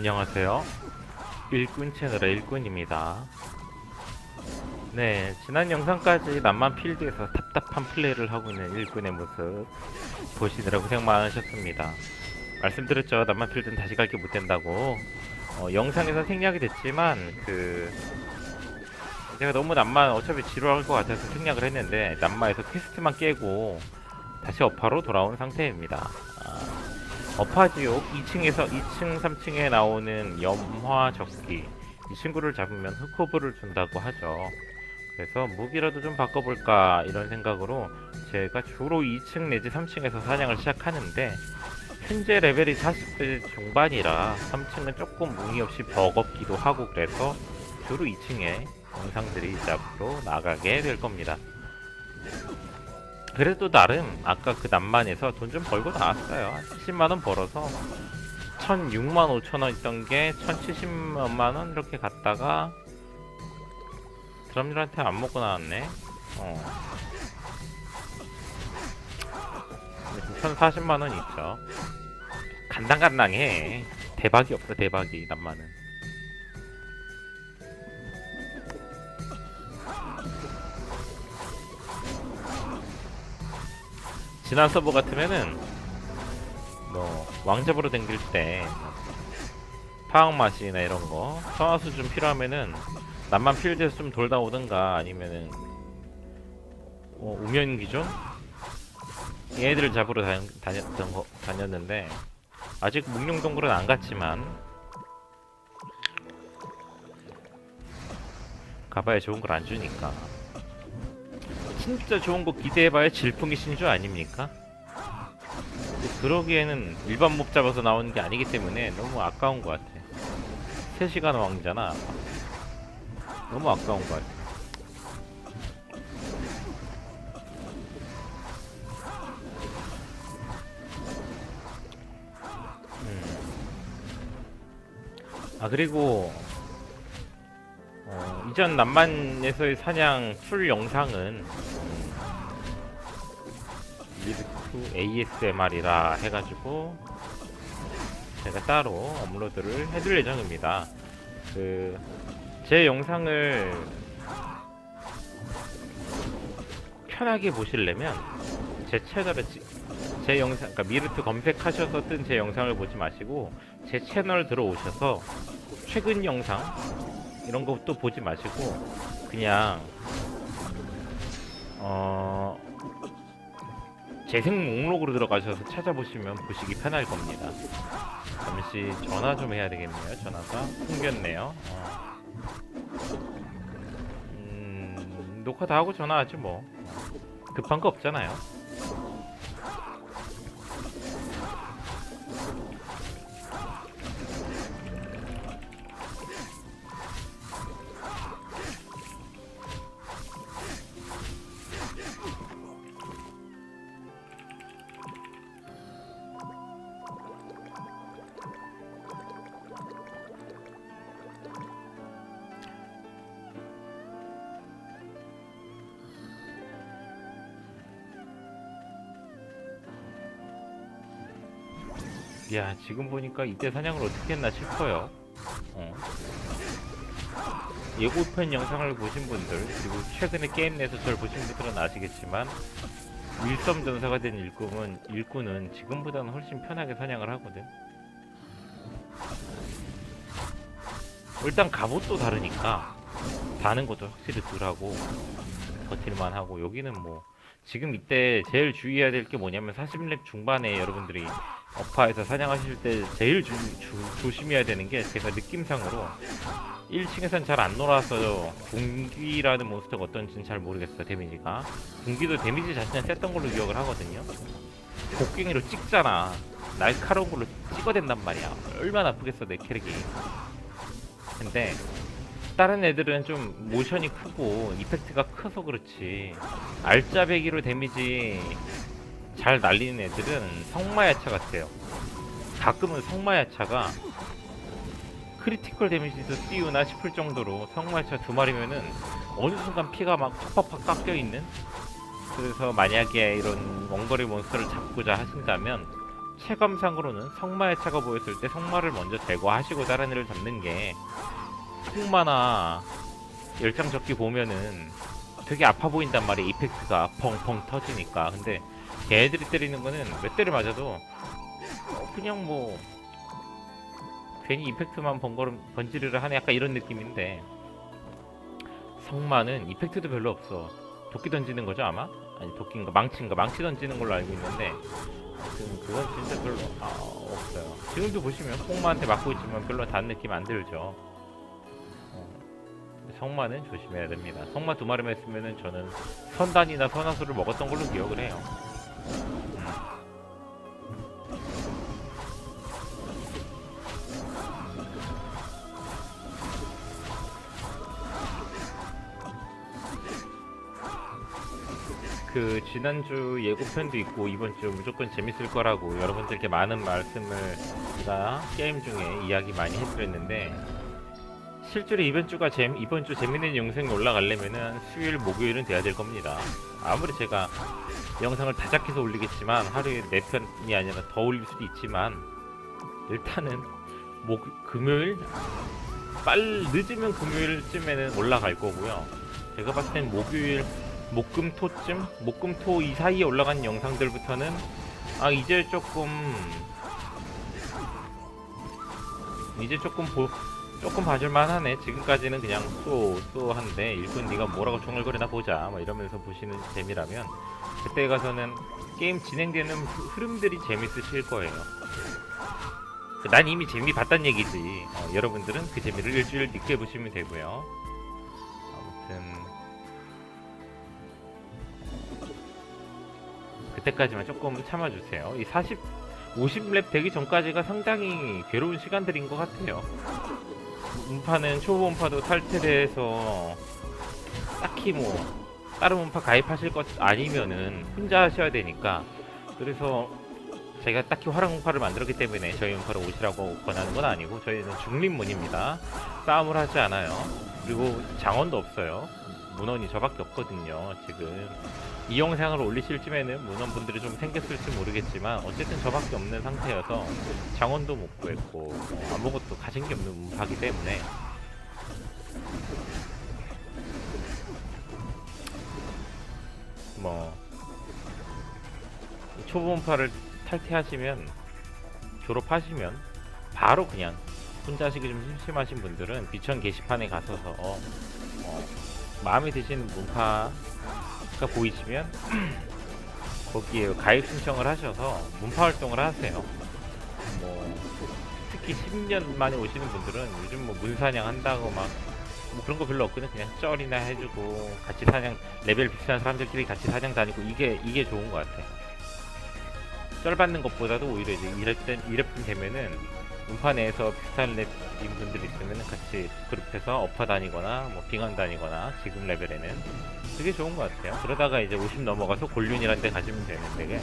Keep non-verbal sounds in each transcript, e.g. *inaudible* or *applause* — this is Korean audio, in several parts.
안녕하세요. 일꾼 채널의 일꾼입니다. 네, 지난 영상까지 남만 필드에서 답답한 플레이를 하고 있는 일꾼의 모습 보시느라 고생 많으셨습니다. 말씀드렸죠. 남만 필드는 다시 갈게 못 된다고. 어, 영상에서 생략이 됐지만 그 제가 너무 남만 어차피 지루할 것 같아서 생략을 했는데 남마에서 퀘스트만 깨고 다시 어파로 돌아온 상태입니다. 아, 어파지옥 2층에서 2층, 3층에 나오는 염화 적기 이 친구를 잡으면 흑호브를 준다고 하죠. 그래서 무기라도 좀 바꿔볼까 이런 생각으로 제가 주로 2층 내지 3층에서 사냥을 시작하는데 현재 레벨이 40대 중반이라 3층은 조금 무기 없이 버겁기도 하고 그래서 주로 2층에 영상들이 이제 앞으로 나가게 될 겁니다. 그래도 나름 아까 그 남만에서 돈 좀 벌고 나왔어요. 70만원 벌어서 1006만 5천원 있던 게 1070만원 이렇게 갔다가 드럼들한테 안 먹고 나왔네. 어. 근데 지금 1040만원 있죠. 간당간당해. 대박이 없어, 대박이, 남만은. 지난 서버 같으면은 뭐 왕잡으로 댕길 때 파악 맛이나 이런 거 성화수 좀 필요하면은 남만 필드에서 좀 돌다 오든가 아니면은 어, 우면 기존 얘네들을 잡으러 다녔, 다녔던 거 다녔는데 아직 묵룡 동굴은 안 갔지만 가봐야 좋은 걸 안 주니까 진짜 좋은 거 기대해봐야 질풍이 신주 아닙니까? 그러기에는 일반 몹 잡아서 나오는 게 아니기 때문에 너무 아까운 것 같아. 3시간 왕이잖아. 너무 아까운 것 같아. 음. 아 그리고 어, 이전 남만에서의 사냥 풀 영상은 리드2 ASMR이라 해가지고 제가 따로 업로드를 해둘 예정입니다. 그 제 영상을 편하게 보시려면 제 채널에 지- 제 영상, 그러니까 미르트 검색하셔서 뜬 제 영상을 보지 마시고 제 채널 들어오셔서 최근 영상 이런 것도 보지 마시고 그냥 어 재생 목록으로 들어가셔서 찾아보시면 보시기 편할 겁니다. 잠시 전화 좀 해야 되겠네요. 전화가 끊겼네요. 어. 음, 녹화 다 하고 전화하지 뭐. 급한 거 없잖아요. 야 지금 보니까 이때 사냥을 어떻게 했나 싶어요. 어. 예고편 영상을 보신 분들 그리고 최근에 게임 내에서 저를 보신 분들은 아시겠지만 일섬 전사가 된 일꾼은 일꾼은 지금보다는 훨씬 편하게 사냥을 하거든. 일단 갑옷도 다르니까 다는 것도 확실히 덜하고 버틸만 하고 여기는 뭐 지금 이때 제일 주의해야 될 게 뭐냐면 40렙 중반에 여러분들이 어파에서 사냥하실 때 제일 주, 주- 조심해야 되는 게 제가 느낌상으로 1층에선 잘 안 놀아서 궁기라는 몬스터가 어떤지는 잘 모르겠어요 데미지가. 궁기도 데미지 자체는 셌던 걸로 기억을 하거든요. 곡괭이로 찍잖아. 날카로운 걸로 찍어댄단 말이야. 얼마나 아프겠어 내 캐릭이. 근데 다른 애들은 좀 모션이 크고 이펙트가 커서 그렇지. 알짜배기로 데미지 잘 날리는 애들은 성마야차 같아요. 가끔은 성마야차가 크리티컬 데미지도 띄우나 싶을 정도로 성마야차 두 마리면은 어느 순간 피가 막 팍팍팍 깎여 있는. 그래서 만약에 이런 원거리 몬스터를 잡고자 하신다면 체감상으로는 성마의 차가 보였을 때 성마를 먼저 제거하시고 다른 애를 잡는 게 흑마나 열장 적기 보면은 되게 아파 보인단 말이야 이펙트가 펑펑 터지니까 근데 걔네들이 때리는 거는 몇 대를 맞아도 어, 그냥 뭐 괜히 이펙트만 번거름 번지르르 하네. 약간 이런 느낌인데 성마는 이펙트도 별로 없어. 도끼 던지는 거죠 아마? 아니 도끼인가? 망치인가? 망치 던지는 걸로 알고 있는데 지금 그건 진짜 별로 아, 없어요. 지금도 보시면 뽕마한테 맞고 있지만 별로 단 느낌 안 들죠. 어, 성마는 조심해야 됩니다. 성마 두 마리만 했으면은 저는 선단이나 선화수를 먹었던 걸로 기억을 해요 그 지난주 예고편도 있고 이번 주 무조건 재밌을 거라고 여러분들께 많은 말씀을 제가 게임 중에 이야기 많이 해드렸는데 실제로 이번 주가 재 이번 주 재밌는 영상이 올라가려면은 수요일 목요일은 돼야 될 겁니다. 아무리 제가 영상을 다작해서 올리겠지만 하루에 네 편이 아니라 더 올릴 수도 있지만 일단은 목 금요일 빨 늦으면 금요일쯤에는 올라갈 거고요. 제가 봤을 땐 목요일 목금토쯤 목금토 이 사이에 올라간 영상들부터는 아 이제 조금 이제 조금 보 조금 봐줄만 하네. 지금까지는 그냥 쏘쏘 한데 일꾼 네가 뭐라고 총을거리나 보자. 막 이러면서 보시는 재미라면 그때 가서는 게임 진행되는 흐- 흐름들이 재밌으실 거예요. 난 이미 재미 봤단 얘기지. 어, 여러분들은 그 재미를 일주일 늦게 보시면 되고요. 아무튼 그때까지만 조금 참아주세요. 이 40, 50랩 되기 전까지가 상당히 괴로운 시간들인 것 같아요. 음파는 초보 음파도 탈퇴돼서 딱히 뭐 다른 음파 가입하실 것 아니면은 혼자 하셔야 되니까 그래서 제가 딱히 화랑 음파를 만들었기 때문에 저희 음파를 오시라고 권하는 건 아니고 저희는 중립문입니다. 싸움을 하지 않아요. 그리고 장원도 없어요. 문원이 저밖에 없거든요. 지금 이 영상을 올리실 쯤에는 문원분들이 좀 생겼을지 모르겠지만 어쨌든 저밖에 없는 상태여서 장원도 못 구했고 뭐 아무것도 가진 게 없는 문파기 때문에. 뭐 초보 문파를 탈퇴하시면 졸업하시면 바로 그냥 혼자 하시기 좀 심심하신 분들은 비천 게시판에 가서서 어, 마음에 드시는 문파 가 보이시면 *clears throat* 거기에 가입 신청을 하셔서 문파 활동을 하세요. 뭐 특히 10년 만에 오시는 분들은 요즘 뭐 문사냥 한다고 막 뭐 그런 거 별로 없거든. 그냥 쩔이나 해주고 같이 사냥 레벨 비슷한 사람들끼리 같이 사냥 다니고 이게 이게 좋은 것 같아. 쩔 받는 것보다도 오히려 이제 이럴 때 이럴 때 되면은 문파 내에서 비슷한 랩인 분들 있으면 같이 그룹해서 업화 다니거나 뭐 빙한 다니거나 지금 레벨에는 그게 좋은 것 같아요. 그러다가 이제 50 넘어가서 골륜이라는 데 가시면 되는데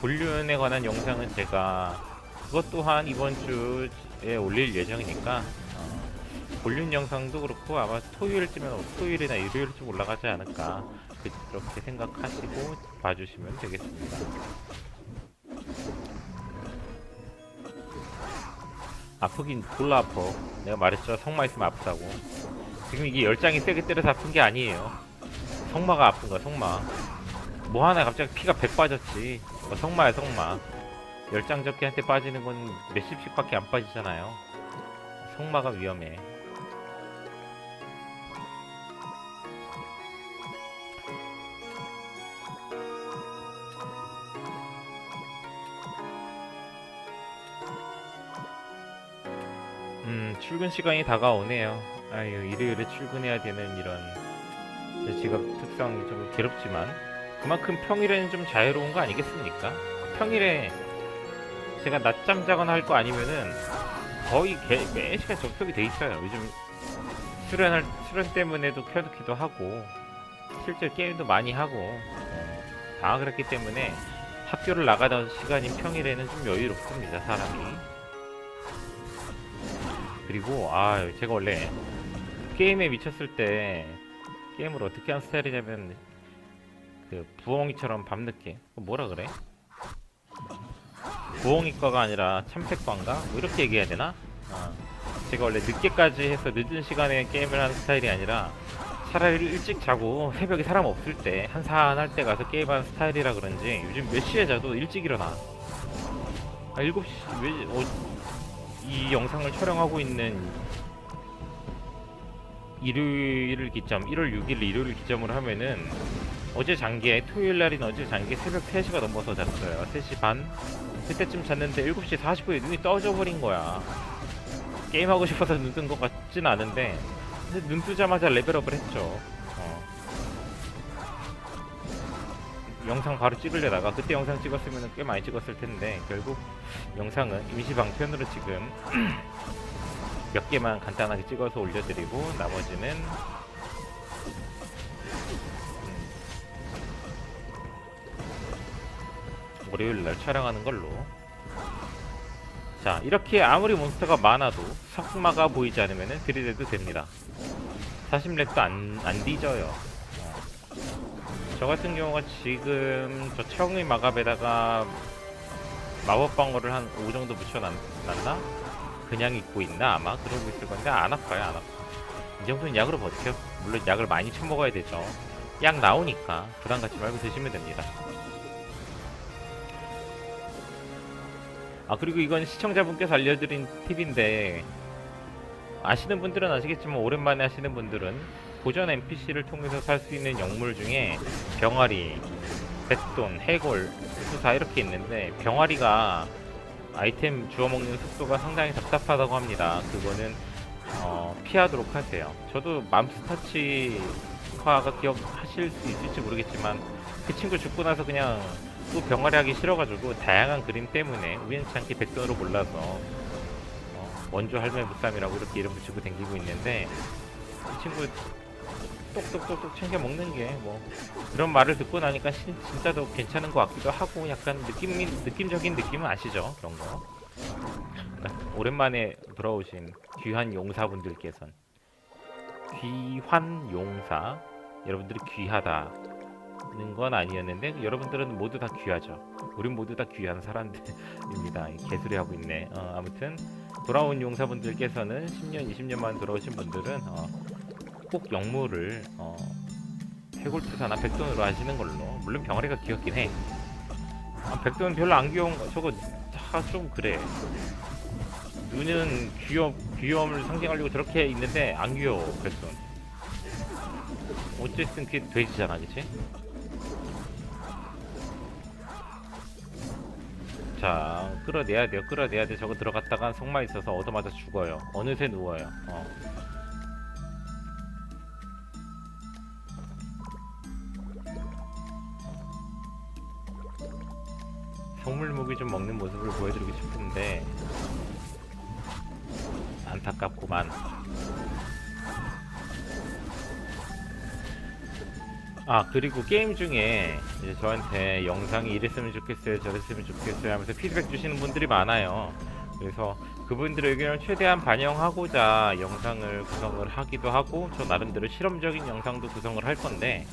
골륜에 관한 영상은 제가 그것 또한 이번 주에 올릴 예정이니까 어, 골륜 영상도 그렇고 아마 토요일쯤에 토요일이나 일요일쯤 올라가지 않을까 그렇게 생각하시고 봐주시면 되겠습니다. 아프긴 졸라 아파. 내가 말했죠. 성마 있으면 아프다고. 지금 이게 열장이 세게 때려서 아픈 게 아니에요. 성마가 아픈 거야, 성마. 뭐 하나 갑자기 피가 100 빠졌지. 어, 성마야, 성마. 열장 적기한테 빠지는 건 몇십씩밖에 안 빠지잖아요. 성마가 위험해. 출근 시간이 다가오네요. 아유, 일요일에 출근해야 되는 이런 제 직업 특성이 좀 괴롭지만 그만큼 평일에는 좀 자유로운 거 아니겠습니까? 평일에 제가 낮잠 자거나 할 거 아니면은 거의 개, 매 시간 접속이 돼 있어요. 요즘 수련할 수련 때문에도 켜놓기도 하고 실제 게임도 많이 하고 어, 다 그렇기 때문에 학교를 나가던 시간인 평일에는 좀 여유롭습니다. 사람이. 그리고 아 제가 원래 게임에 미쳤을 때 게임을 어떻게 하는 스타일이냐면 그 부엉이처럼 밤늦게 그거 뭐라 그래? 부엉이과가 아니라 참새과인가? 뭐 이렇게 얘기해야 되나? 어. 제가 원래 늦게까지 해서 늦은 시간에 게임을 하는 스타일이 아니라 차라리 일찍 자고 새벽에 사람 없을 때 한산할 때 가서 게임하는 스타일이라 그런지 요즘 몇 시에 자도 일찍 일어나 아 7시 왜, 어, 이 영상을 촬영하고 있는 일요일을 기점 1월 6일 일요일 기점으로 하면은 어제 잔게 토요일 날인 어제 잔게 새벽 3시가 넘어서 잤어요. 3시 반? 그때쯤 잤는데 7시 40분에 눈이 떠져 버린 거야. 게임하고 싶어서 눈 뜬 것 같진 않은데 눈 뜨자마자 레벨업을 했죠 영상 바로 찍으려다가 그때 영상 찍었으면 꽤 많이 찍었을 텐데 결국 영상은 임시 방편으로 지금 *clears throat* 몇 개만 간단하게 찍어서 올려드리고 나머지는 음, 월요일 날 촬영하는 걸로 자 이렇게 아무리 몬스터가 많아도 석마가 보이지 않으면 들이대도 됩니다 40렙도 안, 안 뒤져요 어. 저 같은 경우가 지금 저 청의 마갑에다가 마법 방어를 한 5 정도 붙여놨나? 그냥 입고 있나 아마? 그러고 있을 건데 안 아파요 안 아파. 이 정도는 약으로 버텨. 물론 약을 많이 처먹어야 되죠. 약 나오니까 부담 갖지 말고 드시면 됩니다. 아 그리고 이건 시청자분께서 알려드린 팁인데 아시는 분들은 아시겠지만 오랜만에 하시는 분들은 고전 NPC를 통해서 살 수 있는 영물 중에 병아리, 백돈, 해골, 수사 이렇게 있는데 병아리가 아이템 주워 먹는 속도가 상당히 답답하다고 합니다. 그거는 어, 피하도록 하세요. 저도 맘스터치화가 기억하실 수 있을지 모르겠지만 그 친구 죽고 나서 그냥 또 병아리 하기 싫어가지고 다양한 그림 때문에 우연찮게 백돈으로 몰라서 어, 원조 할매 무쌈이라고 이렇게 이름 붙이고 댕기고 있는데 이 친구 똑똑똑똑 챙겨 먹는 게 뭐 그런 말을 듣고 나니까 신- 진짜 더 괜찮은 것 같기도 하고 약간 느낌이 느낌적인 느낌은 아시죠 그런 거 그러니까 오랜만에 돌아오신 귀한 용사분들께선 귀환 용사 여러분들이 귀하다는 건 아니었는데 여러분들은 모두 다 귀하죠 우린 모두 다 귀한 사람들입니다 이 개소리 하고 있네 어, 아무튼 돌아온 용사분들께서는 10년 20년만 돌아오신 분들은 어, 꼭 영무를 어, 해골투사나 백돈으로 하시는 걸로. 물론 병아리가 귀엽긴 해. 아, 백돈 별로 안 귀여운 거 저거 다좀 그래. 눈은 귀여 귀여움을 상징하려고 저렇게 있는데 안 귀여워 백돈 어쨌든 그게 돼지잖아 그치? 자 끌어내야 돼요 끌어내야 돼. 저거 들어갔다가 속마 있어서 얻어맞아 죽어요. 어느새 누워요. 어. 소물무기 좀 먹는 모습을 보여드리고 싶은데 안타깝구만. 아 그리고 게임 중에 이제 저한테 영상이 이랬으면 좋겠어요 저랬으면 좋겠어요 하면서 피드백 주시는 분들이 많아요. 그래서 그분들의 의견을 최대한 반영하고자 영상을 구성을 하기도 하고 저 나름대로 실험적인 영상도 구성을 할 건데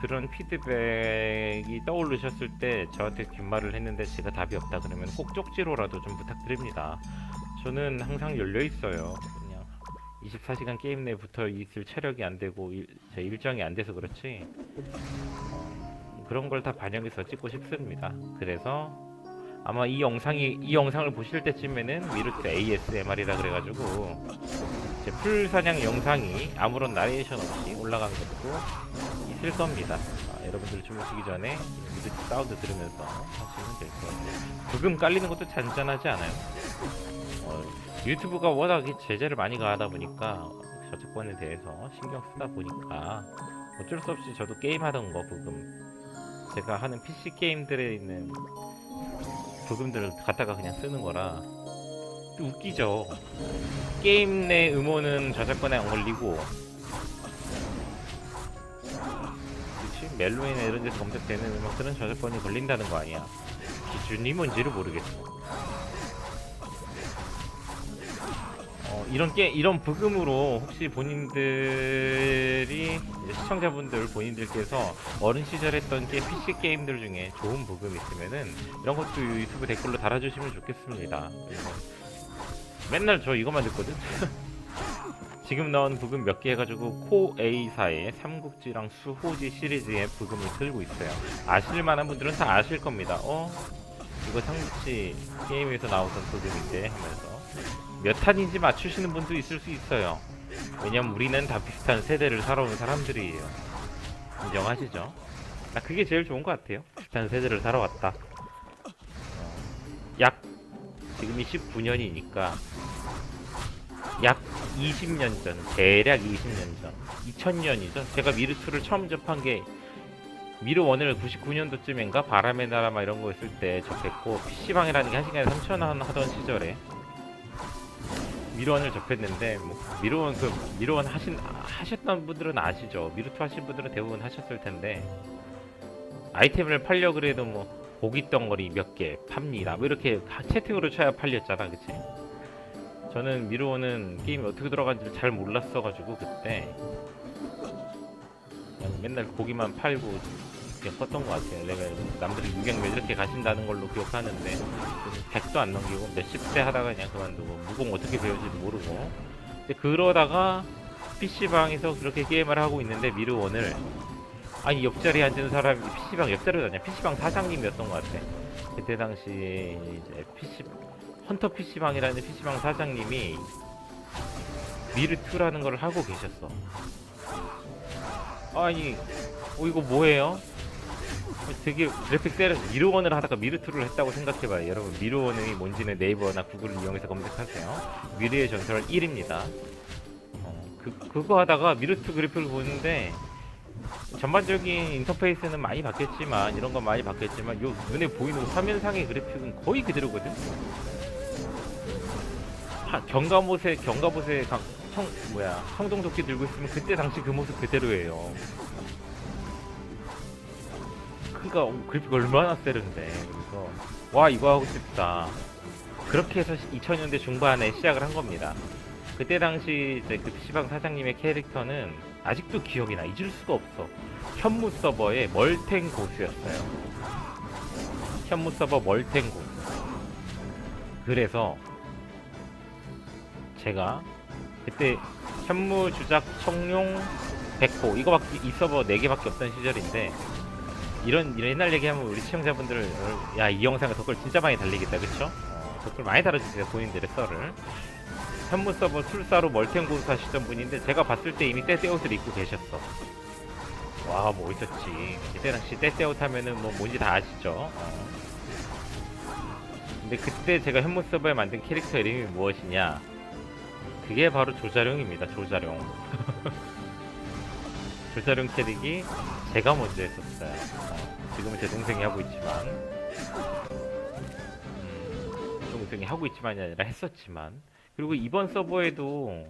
그런 피드백이 떠오르셨을 때 저한테 귓말을 했는데 제가 답이 없다 그러면 꼭 쪽지로라도 좀 부탁드립니다. 저는 항상 열려 있어요. 그냥 24시간 게임 내에 붙어 있을 체력이 안 되고 일, 제 일정이 안 돼서 그렇지 어, 그런 걸 다 반영해서 찍고 싶습니다. 그래서 아마 이 영상이 이 영상을 보실 때쯤에는 미루트 ASMR이라 그래가지고 제 풀 사냥 영상이 아무런 나레이션 없이 올라간 것도 있을 겁니다. 아, 여러분들 주무시기 전에 미루트 사운드 들으면서 하시면 될 것 같아요. 부금 깔리는 것도 잔잔하지 않아요. 어, 유튜브가 워낙 제재를 많이 가하다 보니까 저작권에 대해서 신경 쓰다 보니까 어쩔 수 없이 저도 게임하던 거 부금 제가 하는 PC 게임들에 있는 부금들을 갖다가 그냥 쓰는 거라 또 웃기죠. 게임 내 음원은 저작권에 안 걸리고 그치? 멜로이나 이런 데서 검색되는 음악들은 저작권이 걸린다는 거 아니야. 기준이 뭔지를 모르겠어. 어, 이런 게 이런 부금으로 혹시 본인들이 시청자분들 본인들께서 어린 시절 했던 게 PC 게임들 중에 좋은 부금 있으면은 이런 것도 유튜브 댓글로 달아주시면 좋겠습니다. 맨날 저 이거만 듣거든. *laughs* 지금 나온 부금 몇 개 해가지고 코 A사의 삼국지랑 수호지 시리즈의 부금을 틀고 있어요. 아실 만한 분들은 다 아실 겁니다. 어? 이거 삼국지 게임에서 나오던 부금인데 하면서 몇 탄인지 맞추시는 분도 있을 수 있어요. 왜냐면 우리는 다 비슷한 세대를 살아온 사람들이에요. 인정하시죠? 나 그게 제일 좋은 것 같아요. 비슷한 세대를 살아왔다. 어, 약 지금이 19년이니까 약 20년 전, 대략 20년 전, 2000년이죠. 제가 미르2를 처음 접한 게 미르 1을 99년도쯤인가 바람의 나라 막 이런 거 있을 때 접했고 PC방이라는 게 한 시간에 3,000원 하던 시절에 미르1을 접했는데 뭐 미르1 그 미르1 하신 하셨던 분들은 아시죠. 미르2 하신 분들은 대부분 하셨을 텐데 아이템을 팔려 그래도 뭐 고기 덩어리 몇 개 팝니다. 뭐 이렇게 채팅으로 쳐야 팔렸잖아, 그치? 저는 미르원은 게임이 어떻게 들어가는지 잘 몰랐어가지고 그때 맨날 고기만 팔고 그냥 껐던 것 같아요. 레벨 남들이 600 이렇게 가신다는 걸로 기억하는데 100도 안 넘기고 몇십 대 하다가 그냥 그만두고 무공 어떻게 배울지도 모르고 그러다가 PC방에서 그렇게 게임을 하고 있는데 미르원을 아니 옆자리에 앉은 사람이 PC방 옆자리도 아니야 PC방 사장님이었던 것 같아 그때 당시 이제 PC 헌터 PC방이라는 PC방 사장님이 미르2라는 걸 하고 계셨어. 아니, 어, 이거 뭐예요? 되게 그래픽 세려 미르1을 하다가 미르2를 했다고 생각해봐요. 여러분, 미르1이 뭔지는 네이버나 구글을 이용해서 검색하세요. 미르의 전설 1입니다. 어, 그, 그거 하다가 미르2 그래픽을 보는데 전반적인 인터페이스는 많이 바뀌었지만 이런 건 많이 바뀌었지만 요 눈에 보이는 화면상의 그래픽은 거의 그대로거든. 하, 경가못에 경가못에 강, 청 뭐야 청동도끼 들고 있으면 그때 당시 그 모습 그대로예요. 그니까 그래픽 얼마나 세련데 그래서 와 이거 하고 싶다. 그렇게 해서 2000년대 중반에 시작을 한 겁니다. 그때 당시 이제 그 PC방 사장님의 캐릭터는 아직도 기억이 나 잊을 수가 없어. 현무 서버의 멀탱 고수였어요. 현무 서버 멀탱 고수. 그래서 제가 그때 현무 주작 청룡 백호 이거밖에 이 서버 4개밖에 없던 시절인데 이런, 이런 옛날 얘기하면 우리 시청자분들 야이 영상에 댓글 진짜 많이 달리겠다 그쵸? 어, 댓글 많이 달아주세요 본인들의 썰을 현무 서버 술사로 멀텐고수 하시던 분인데 제가 봤을 때 이미 떼떼옷을 입고 계셨어 와 멋있었지 그때 당시 떼떼옷 하면은 뭐 뭔지 다 아시죠? 어. 근데 그때 제가 현무 서버에 만든 캐릭터 이름이 무엇이냐 그게 바로 조자룡입니다. 조자룡. *laughs* 조자룡 캐릭이 제가 먼저 했었어요. 어, 지금은 제 동생이 하고 있지만, 음, 동생이 하고 있지만이 아니라 했었지만, 그리고 이번 서버에도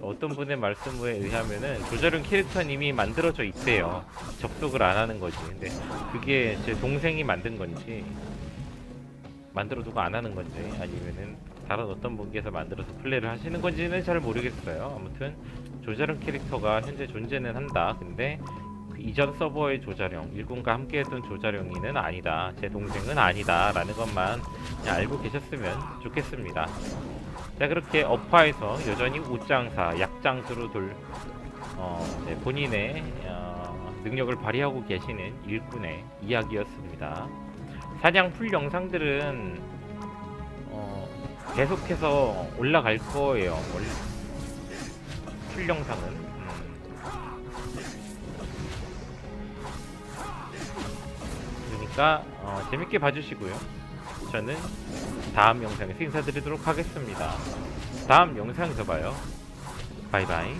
어떤 분의 말씀에 의하면은 조자룡 캐릭터님이 만들어져 있대요. 접속을 안 하는 거지. 근데 그게 제 동생이 만든 건지, 만들어두고 안 하는 건지, 아니면은 다른 어떤 분께서 만들어서 플레이를 하시는 건지는 잘 모르겠어요. 아무튼 조자룡 캐릭터가 현재 존재는 한다. 근데 그 이전 서버의 조자룡, 일군과 함께했던 조자룡이는 아니다. 제 동생은 아니다. 라는 것만 알고 계셨으면 좋겠습니다. 자 그렇게 업화에서 여전히 옷장사, 약장수로 돌 어, 네, 본인의 어, 능력을 발휘하고 계시는 일꾼의 이야기였습니다. 사냥 풀 영상들은 어, 계속해서 올라갈 거예요. 올, 풀 영상은. 음. 그러니까 어, 재밌게 봐주시고요. 저는 다음 영상에서 인사드리도록 하겠습니다. 다음 영상에서 봐요. 바이바이.